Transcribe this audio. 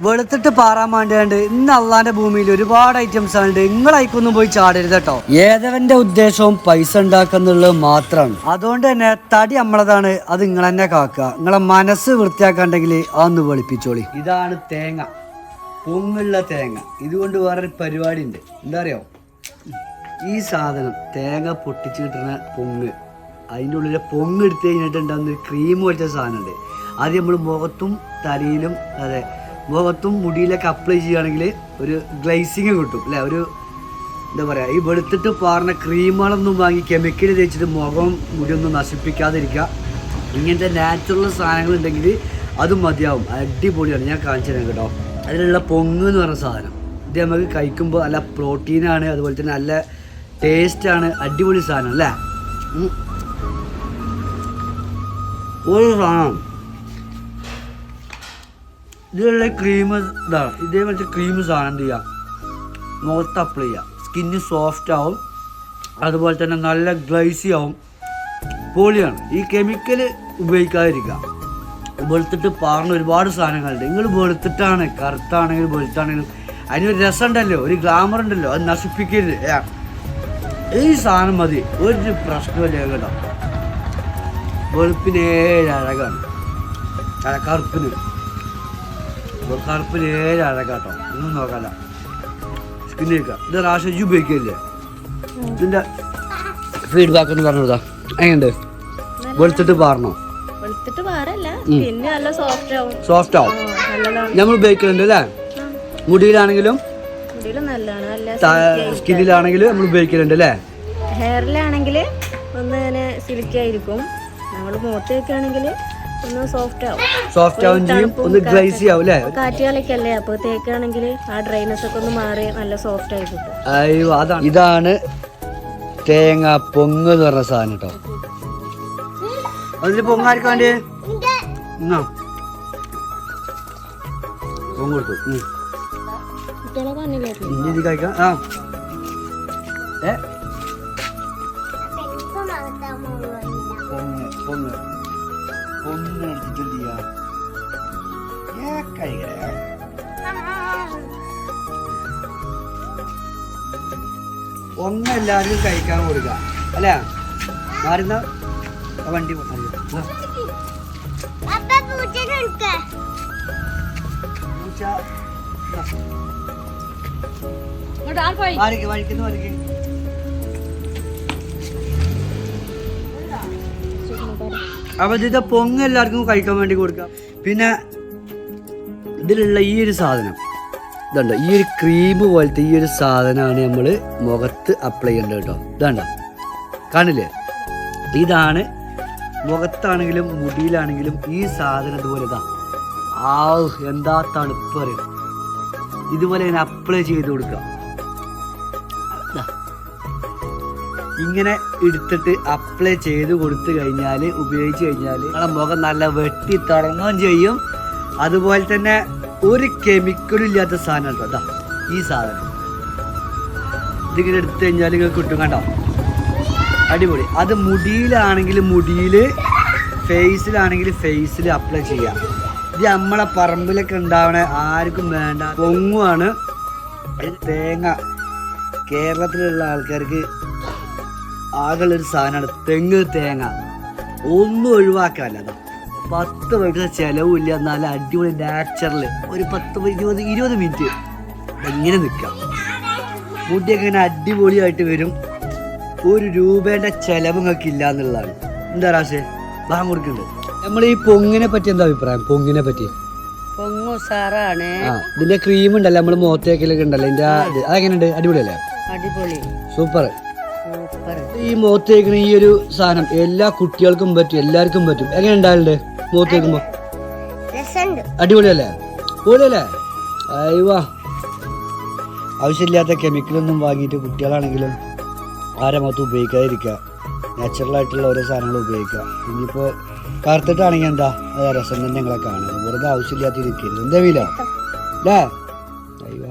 വെളുത്തിട്ട് Paran വേണ്ടിയാണ്ട് ഇന്ന് അള്ളാന്റെ ഭൂമിയിൽ ഒരുപാട് ഐറ്റംസ് ഉണ്ട് നിങ്ങളായിക്കൊന്നും പോയി ചാടരുത് കേട്ടോ. ഏതവന്റെ ഉദ്ദേശവും പൈസ ഉണ്ടാക്കുന്നുള്ളത് മാത്രമാണ്. അതുകൊണ്ട് തന്നെ തടി നമ്മളതാണ് അത് നിങ്ങൾ തന്നെ കാക്കുക. നിങ്ങളെ മനസ്സ് വൃത്തിയാക്കാണ്ടെങ്കിൽ അതൊന്ന് വെളുപ്പിച്ചോളി. ഇതാണ് തേങ്ങ. പൊങ്ങുള്ള തേങ്ങ. ഇതുകൊണ്ട് വേറൊരു പരിപാടി ഉണ്ട് എന്താ അറിയോ? ഈ സാധനം തേങ്ങ പൊട്ടിച്ച് കിട്ടുന്ന പൊങ്ങ്. അതിന്റെ ഉള്ളിലെ പൊങ്ങ് എടുത്ത് കഴിഞ്ഞിട്ടുണ്ടാകുന്ന ഒരു ക്രീം പോലത്തെ സാധനമുണ്ട്. അത് നമ്മൾ മുഖത്തും തലയിലും അതെ മുഖത്തും മുടിയിലൊക്കെ അപ്ലൈ ചെയ്യുകയാണെങ്കിൽ ഒരു ഗ്ലൈസിങ് കിട്ടും അല്ലേ? ഒരു എന്താ പറയുക ഈ വെളുത്തിട്ട് പാർന്ന ക്രീമുകളൊന്നും വാങ്ങി കെമിക്കൽ തേച്ചിട്ട് മുഖം മുടിയൊന്നും നശിപ്പിക്കാതിരിക്കുക. ഇങ്ങനത്തെ നാച്ചുറൽ സാധനങ്ങൾ ഉണ്ടെങ്കിൽ അതും മതിയാവും. അടിപൊളിയാണ്. ഞാൻ കാണിച്ചു തരാം കേട്ടോ. അതിലുള്ള പൊങ്ങ് എന്ന് പറഞ്ഞ സാധനം. ഇത് നമുക്ക് കഴിക്കുമ്പോൾ നല്ല പ്രോട്ടീനാണ് അതുപോലെ തന്നെ നല്ല ടേസ്റ്റാണ് അടിപൊളി സാധനം അല്ലേ. ഒരു സാധനം. ഇതിലുള്ള ക്രീം ഇതാണ് ഇതേപോലത്തെ ക്രീം സാധനം എന്ത് ചെയ്യുക മുഖത്ത് അപ്ലൈ ചെയ്യുക സ്കിന്ന് സോഫ്റ്റ് ആവും. അതുപോലെ തന്നെ നല്ല ഗ്ലൈസി ആവും. പൊളിയാണ്. ഈ കെമിക്കൽ ഉപയോഗിക്കാതിരിക്കുക വെളുത്തിട്ട് പാർന്ന ഒരുപാട് സാധനങ്ങളുണ്ട്. നിങ്ങൾ വെളുത്തിട്ടാണ് കറുത്താണെങ്കിലും വെളുത്താണെങ്കിലും അതിനൊരു രസം ഉണ്ടല്ലോ ഒരു ഗ്ലാമർ ഉണ്ടല്ലോ അത് നശിപ്പിക്കരുത്. ഈ സാധനം മതി. ഒരു പ്രശ്നമില്ല കേട്ടോ വെളുപ്പിനേ അഴകാണ് കറുപ്പിന്. ഇപ്പൊ കറുപ്പിന് ഏഴ് അഴകാട്ടോ ഒന്നും നോക്കണ്ട. സ്കിൻ കേൾക്കാം ഇത് റാഷൻ ഉപയോഗിക്കില്ലേ? ഇതിന്റെ ഫീഡ്ബാക്ക് എന്ന് പറഞ്ഞതാ എങ്ങനെയുണ്ട്? വെളുത്തിട്ട് പാറണോ? സോഫ്റ്റ് ആവും. നമ്മൾ ഉപയോഗിക്കുന്നുണ്ട് അല്ലേ? മുടിയിലാണെങ്കിലും സ്കിന്നിലാണെങ്കിലും നമ്മൾ ഉപയോഗിക്കുന്നുണ്ട് അല്ലേ? ഹെയറിലാണെങ്കിൽ ഒന്ന് സിൽക്കി ആയിരിക്കും. നമ്മൾ മുഖത്ത് വെക്കുകയാണെങ്കിൽ ഒന്ന് സോഫ്റ്റ് ആവും. സോഫ്റ്റ് ആവും ചെയ്യും. ഒന്ന് ഗ്ലൈസി ആവും അല്ലേ? അപ്പൊ തേക്കാണെങ്കിൽ ആ ഡ്രൈനസ് ഒക്കെ ഒന്ന് മാറി നല്ല സോഫ്റ്റ് ആയി കിട്ടും. അയ്യോ അതാണ്. ഇതാണ് തേങ്ങ പൊങ്ങ് എന്ന് പറഞ്ഞ സാധനം കേട്ടോ. അതിൽ വേണ്ടി? എന്നാ പൊങ്ങ് കൊടുത്തു. ഇനി ഇത് കഴിക്കാം. ആ. ഏ? പൊങ്ങ് പൊങ്ങ്. എടുത്തിട്ട് എന്ത് ചെയ്യാ ഏ, കഴിക്കാം. ഒന്ന് എല്ലാവരും കഴിക്കാൻ കൊടുക്കുക അല്ലേ? മാറുന്ന? ആ വണ്ടി വഴിക്കുന്നു അയ്യോ. ഇതാ. ഇതിന്റെ പൊങ്ങ് എല്ലാവർക്കും കഴിക്കാൻ വേണ്ടി കൊടുക്കാം പിന്നെ ഇതിലുള്ള ഈ ഒരു സാധനം ഇതുണ്ട്? ഈ ഒരു ക്രീം പോലത്തെ ഈ ഒരു സാധനമാണ് നമ്മൾ മുഖത്ത് അപ്ലൈ ചെയ്യേണ്ടത് കേട്ടോ. ഇതാണ്ടോ? കാണില്ലേ? ഇതാണ് മുഖത്താണെങ്കിലും മുടിയിലാണെങ്കിലും ഈ സാധനം ഇതുപോലെ ഇതാ. ആ എന്താ തണുപ്പ് പറയുക ഇതുപോലെ ഞാൻ അപ്ലൈ ചെയ്ത് കൊടുക്കാം. ഇങ്ങനെ എടുത്തിട്ട് അപ്ലൈ ചെയ്ത് കൊടുത്തു കഴിഞ്ഞാൽ ഉപയോഗിച്ച് കഴിഞ്ഞാൽ നമ്മളെ മുഖം നല്ല വെട്ടി തിളങ്ങുകയും ചെയ്യും. അതുപോലെ തന്നെ ഒരു കെമിക്കലും ഇല്ലാത്ത സാധനം കേട്ടോ ഈ സാധനം. ഇതിങ്ങനെ എടുത്തു കഴിഞ്ഞാൽ നിങ്ങൾക്ക് കിട്ടും കണ്ടോ? അടിപൊളി. അത് മുടിയിലാണെങ്കിൽ മുടിയിൽ ഫേസിലാണെങ്കിൽ ഫേസിൽ അപ്ലൈ ചെയ്യാം. ഇത് നമ്മളെ പറമ്പിലൊക്കെ ഉണ്ടാവണ ആർക്കും വേണ്ട. പൊങ്ങുവാണ്. തേങ്ങ കേരളത്തിലുള്ള ആൾക്കാർക്ക് ആകെയുള്ളൊരു സാധനമാണ് തെങ്ങ് തേങ്ങ. ഒന്നും ഒഴിവാക്കാനല്ല അത്. പത്ത് പൈസ ചിലവില്ല. എന്നാലും അടിപൊളി നാച്ചുറൽ ഒരു പത്ത് ഇരുപത് ഇരുപത് മിനിറ്റ് എങ്ങനെ നിൽക്കാം. മുടിയൊക്കെ ഇങ്ങനെ അടിപൊളിയായിട്ട് വരും. ഒരു രൂപേന്റെ ചിലവ് നിങ്ങൾക്ക് ഇല്ല എന്നുള്ളതാണ്. എന്താ റാശേ ഭാഗം കൊടുക്കുന്നുണ്ട്. നമ്മൾ ഈ പൊങ്ങിനെ പറ്റി എന്താ അഭിപ്രായം? പൊങ്ങിനെ പറ്റി. പൊങ്ങു സാറാണ് ഇതിന്റെ ക്രീം ഉണ്ടല്ലോ. നമ്മൾ മുഖത്തേക്കിലൊക്കെ ഉണ്ടല്ലോ. ഇതിന്റെ അതെങ്ങനെയുണ്ട്? അടിപൊളിയല്ലേ? അടിപൊളി. സൂപ്പർ. ഈ മുഖത്തേക്കുന്ന ഈ ഒരു സാധനം എല്ലാ കുട്ടികൾക്കും പറ്റും എല്ലാവർക്കും പറ്റും. എങ്ങനെ ഉണ്ടാവലുണ്ട് മുഖത്തേക്കുമ്പോ അടിപൊളിയല്ലേ? പൊളിയല്ലേ അയ്യോ ആവശ്യമില്ലാത്ത കെമിക്കലൊന്നും വാങ്ങിയിട്ട് കുട്ടികളാണെങ്കിലും ആരെ മുഖത്ത് ഉപയോഗിക്കാതിരിക്കുക. നാച്ചുറലായിട്ടുള്ള ഓരോ സാധനങ്ങൾ ഉപയോഗിക്കുക. ഇനിയിപ്പോൾ കറുത്തിട്ടാണെങ്കിൽ എന്താ? അത് രസം തന്നെ ഞങ്ങളെ കാണുന്നത് വെറുതെ ആവശ്യമില്ലാത്ത ഇരിക്കരുത്. എന്താ വീലോ അല്ലേ അയ്യോ